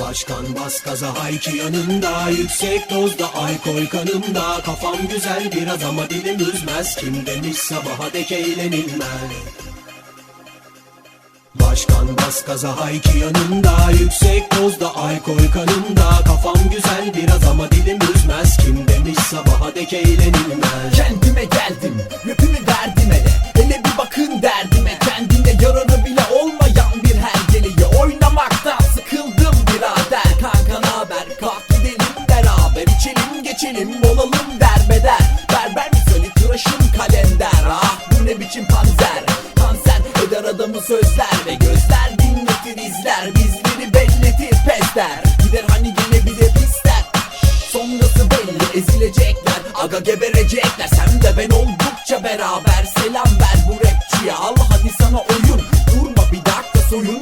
Başkan bas gaza hayki yanında Yüksek dozda alkol kanımda. Kafam güzel biraz ama dilim üzmez. Kim demiş sabaha dek eğlenilmez? Başkan bas gaza hayki yanında Yüksek dozda alkol kanımda. Kafam güzel biraz ama dilim üzmez. Kim demiş sabaha dek eğlenilmez? Kendime geldim Eder adamı sözler ve gözler dinletir izler Bizleri belletir pesler Gider hani gene bir de pisler Sonrası belli ezilecekler Aga geberecekler. Sen de ben oldukça beraber Selam ver bu rapçiye. Al hadi sana oyun Durma bir dakika soyun